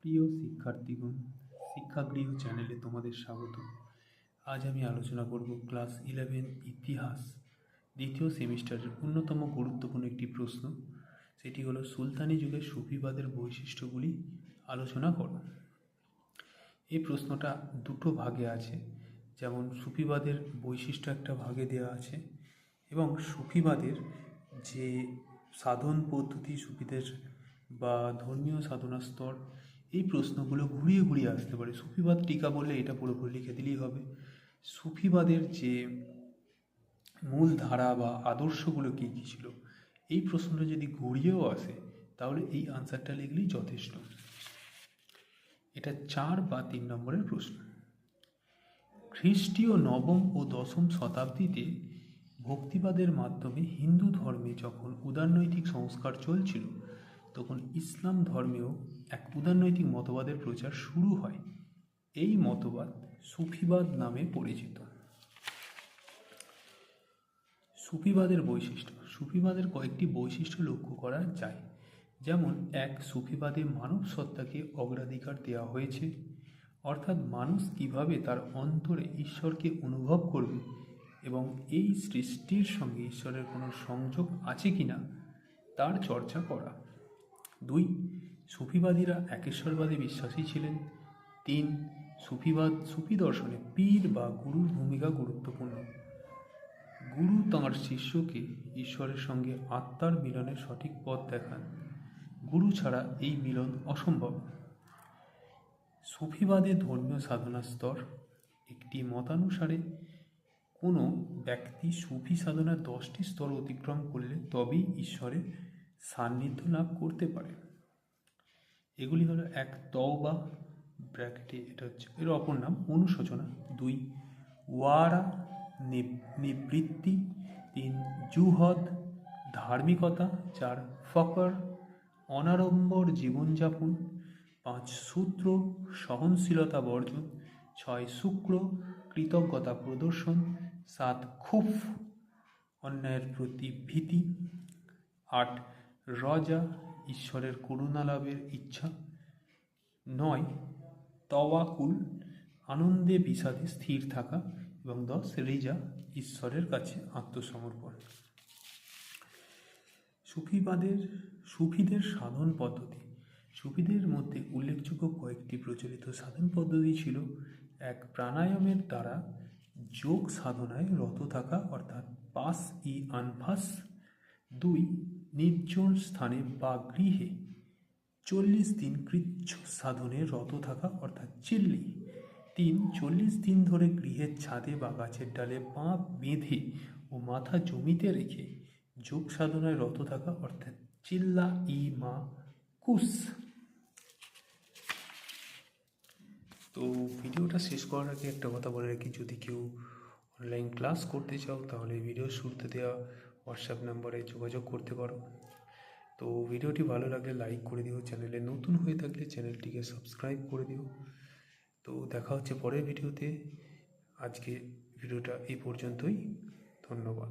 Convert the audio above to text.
প্রিয় শিক্ষার্থীগণ, শিক্ষাগৃহ চ্যানেলে তোমাদের স্বাগত। আজ আমি আলোচনা করব ক্লাস ইলেভেন ইতিহাস, দ্বিতীয় সেমিস্টারের অন্যতম গুরুত্বপূর্ণ একটি প্রশ্ন। সেটি হলো, সুলতানি যুগের সুফিবাদের বৈশিষ্ট্যগুলি আলোচনা করো। এই প্রশ্নটা দুটো ভাগে আছে। যেমন, সুফিবাদের বৈশিষ্ট্য একটা ভাগে দেওয়া আছে এবং সুফিবাদের যে সাধন পদ্ধতি সুফিদের বা ধর্মীয় সাধনা স্তর এই প্রশ্নগুলো ঘুরিয়ে ঘুরিয়ে আসতে পারে। সুফিবাদ টিকা বললে এটা পুরোপুরি লিখে দিলেই হবে। সুফিবাদের যে মূল ধারা বা আদর্শগুলো কী কী ছিল, এই প্রশ্নটা যদি ঘুরিয়েও আসে, তাহলে এই আনসারটা লিখলেই যথেষ্ট। এটা চার বা তিন নম্বরের প্রশ্ন। খ্রিস্টীয় নবম ও দশম শতাব্দীতে ভক্তিবাদের মাধ্যমে হিন্দু ধর্মে যখন উদারনৈতিক সংস্কার চলছিল তখন ইসলাম ধর্মেও এক উদারনৈতিক মতবাদের প্রচার শুরু হয়। এই মতবাদ সুফিবাদ নামে পরিচিত। সুফিবাদের বৈশিষ্ট্য, সুফিবাদের কয়েকটি বৈশিষ্ট্য লক্ষ্য করা যায়। যেমন, এক, সুফিবাদে মানব সত্তাকে অগ্রাধিকার দেওয়া হয়েছে। অর্থাৎ মানুষ কীভাবে তার অন্তরে ঈশ্বরকে অনুভব করবে এবং এই সৃষ্টির সঙ্গে ঈশ্বরের কোনো সংযোগ আছে কি না তার চর্চা করা। দুই, সুফিবাদীরা একেশ্বরবাদে বিশ্বাসী ছিলেন। তিন, সুফিবাদ, সুফি দর্শনে পীর বা গুরুর ভূমিকা গুরুত্বপূর্ণ। গুরু তাঁর শিষ্যকে ঈশ্বরের সঙ্গে আত্মার মিলনের সঠিক পথ দেখান। গুরু ছাড়া এই মিলন অসম্ভব। সুফিবাদে ধর্মীয় সাধনা স্তর। একটি মতানুসারে কোনো ব্যক্তি সুফি সাধনার দশটি স্তর অতিক্রম করলে তবেই ঈশ্বরের সান্নিধ্য লাভ করতে পারে। এগুলি হলো এক তওবা, ব্র্যাকেটে এটা হচ্ছে, এর অপর নাম অনুশোচনা। দুই, ওয়ারা নিবৃত্তি। তিন, জুহদ, ধার্মিকতা। চার, ফকর, অনাড়ম্বর জীবনযাপন। পাঁচ, সূত্র, সহনশীলতা বর্জন। ছয়, শুক্র, কৃতজ্ঞতা প্রদর্শন। সাত, খুফ, অন্যায়ের প্রতি ভীতি আট রজা ঈশ্বরের করুণা লাভের ইচ্ছা। নয়, তওয়াকুল, আনন্দে বিষাদে স্থির থাকা এবং দশ, রেজা ঈশ্বরের কাছে আত্মসমর্পণ। সুফিবাদের, সুফিদের সাধন পদ্ধতি। সুফিদের মধ্যে উল্লেখযোগ্য কয়েকটি প্রচলিত সাধন পদ্ধতি ছিল। এক, প্রাণায়ামের দ্বারা যোগ সাধনায় রত থাকা, অর্থাৎ পাস ই আনফাস। দুই নির্জন স্থানে বা গৃহে চল্লিশ দিন কৃচ্ছ সাধনে রত থাকা, অর্থাৎ চিল্লি। তিন, চল্লিশ দিন ধরে গৃহের ছাদে বা গাছের ডালে পা বেঁধে ও মাথা জমিতে রেখে যোগ সাধনায় রত থাকা, অর্থাৎ চিল্লা, ই, মা, কুস। তো ভিডিওটা শেষ করার আগে একটা কথা বলে রাখি, যদি কেউ অনলাইন ক্লাস করতে চাও, তাহলে ভিডিও শুরুতে দেওয়া হোয়াটসঅ্যাপ নাম্বারে যোগাযোগ করতে পারো। তো ভিডিওটি ভালো লাগলে লাইক করে দিও। চ্যানেলে নতুন হয়ে থাকলে চ্যানেলটিকে সাবস্ক্রাইব করে দিও। তো দেখা হচ্ছে পরের ভিডিওতে। আজকে ভিডিওটা এই পর্যন্তই। ধন্যবাদ।